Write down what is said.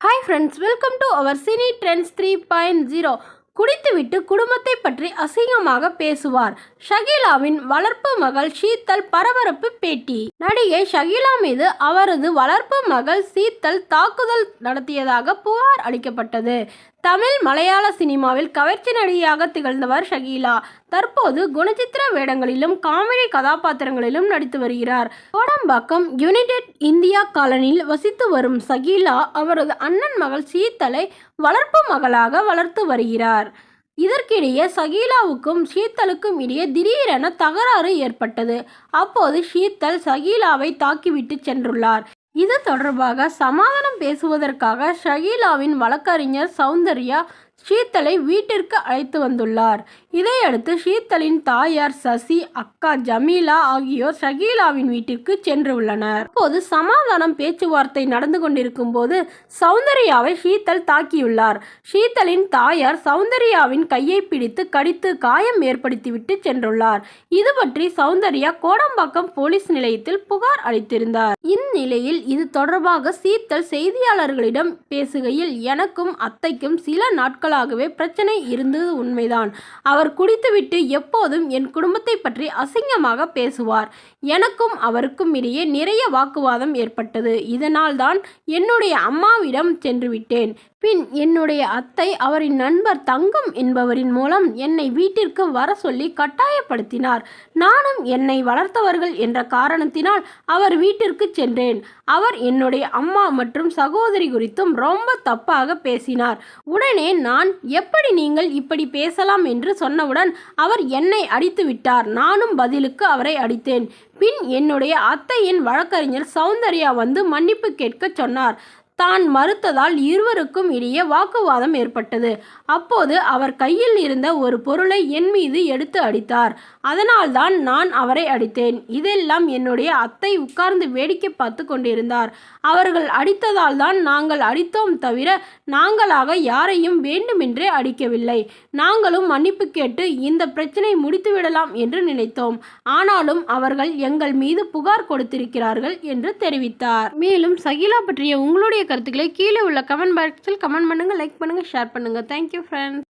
Hi friends welcome to our cine trends three point zero குடித்துவிட்டு குடும்பத்தை பற்றி அசிங்கமாக பேசுவார். ஷகீலாவின் வளர்ப்பு மகள் ஷீத்தல் பரபரப்பு பேட்டி. நடிகை ஷகீலா மீது அவரது வளர்ப்பு மகள் சீத்தல் தாக்குதல் நடத்தியதாக புகார் அளிக்கப்பட்டது. தமிழ் மலையாள சினிமாவில் கவர்ச்சி நடிகையாக திகழ்ந்தவர் ஷகீலா. தற்போது குணச்சித்திர வேடங்களிலும் காமெடி கதாபாத்திரங்களிலும் நடித்து வருகிறார். கோடம்பாக்கம் யுனைடெட் இந்தியா காலனியில் வசித்து வரும் சகீலா அவரது அண்ணன் மகள் சீத்தலை வளர்ப்பு மகளாக வளர்த்து வருகிறார். இதற்கிடையே சகீலாவுக்கும் ஷீத்தலுக்கும் இடையே திடீரென தகராறு ஏற்பட்டது. அப்போது ஷீத்தல் சகீலாவை தாக்கிவிட்டு சென்றுள்ளார். இது தொடர்பாக சமாதானம் பேசுவதற்காக ஷகீலாவின் வழக்கறிஞர் சௌந்தர்யா ஷீத்தலை வீட்டிற்கு அழைத்து வந்துள்ளார். இதையடுத்து ஷீத்தலின் தாயார் சசி அக்கா ஜமீலா ஆகியோர் ஷகீலாவின் வீட்டிற்கு சென்று உள்ளனர். அப்போது சமாதானம் பேச்சுவார்த்தை நடந்து கொண்டிருக்கும் போது சௌந்தர்யாவை ஷீத்தல் தாக்கியுள்ளார். ஷீத்தலின் தாயார் சௌந்தர்யாவின் கையை பிடித்து கடித்து காயம் ஏற்படுத்திவிட்டு சென்றுள்ளார். இது பற்றி சௌந்தர்யா கோடம்பாக்கம் போலீஸ் நிலையத்தில் புகார் அளித்திருந்தார். இந்நிலையில் இது தொடர்பாக சீத்தல் செய்தியாளர்களிடம் பேசுகையில் எனக்கும் அத்தைக்கும் சில நாட்கள் நாட்களாகவே பிரச்சனை இருந்தது உண்மைதான். அவர் குடித்துவிட்டு எப்போதும் என் குடும்பத்தை பற்றி அசிங்கமாக பேசுவார். எனக்கும் அவருக்கும் இடையே நிறைய வாக்குவாதம் ஏற்பட்டது. இதனால் தான் என்னுடைய அம்மாவிடம் சென்று விட்டேன் பின் என்னுடைய அத்தை அவரின் நண்பர் தங்கம் என்பவரின் மூலம் என்னை வீட்டிற்கு வர சொல்லி கட்டாயப்படுத்தினார். நானும் என்னை வளர்த்தவர்கள் என்ற காரணத்தினால் அவர் வீட்டிற்கு சென்றேன். அவர் என்னுடைய அம்மா மற்றும் சகோதரி குறித்தும் ரொம்ப தப்பாக பேசினார். உடனே நான் எப்படி நீங்கள் இப்படி பேசலாம்? என்று சொன்னவுடன் அவர் என்னை அடித்து விட்டார். நானும் பதிலுக்கு அவரை அடித்தேன். பின் என்னுடைய அத்தையின் வழக்கறிஞர் சௌந்தர்யா வந்து மன்னிப்பு கேட்க சொன்னார். தான் மறுத்ததால் இருவருக்கும் இடையே வாக்குவாதம் ஏற்பட்டது. அப்போது அவர் கையில் இருந்த ஒரு பொருளை என் மீது எடுத்து அடித்தார். அதனால்தான் நான் அவரை அடித்தேன். இதெல்லாம் என்னுடைய அத்தை உட்கார்ந்து வேடிக்கை பார்த்து கொண்டிருந்தார். அவர்கள் அடித்ததால் தான் நாங்கள் அடித்தோம் தவிர நாங்களாக யாரையும் வேண்டுமென்றே அடிக்கவில்லை. நாங்களும் மன்னிப்பு கேட்டு இந்த பிரச்சனை முடித்துவிடலாம் என்று நினைத்தோம். ஆனாலும் அவர்கள் எங்கள் மீது புகார் கொடுத்திருக்கிறார்கள் என்று தெரிவித்தார். மேலும் சகிலா பற்றிய உங்களுடைய கருத்துக்களை கீழே உள்ள கமெண்ட் பாக்ஸில் கமெண்ட் பண்ணுங்கள் லைக் பண்ணுங்கள் ஷேர் பண்ணுங்கள் தேங்க்யூ ஃப்ரெண்ட்ஸ்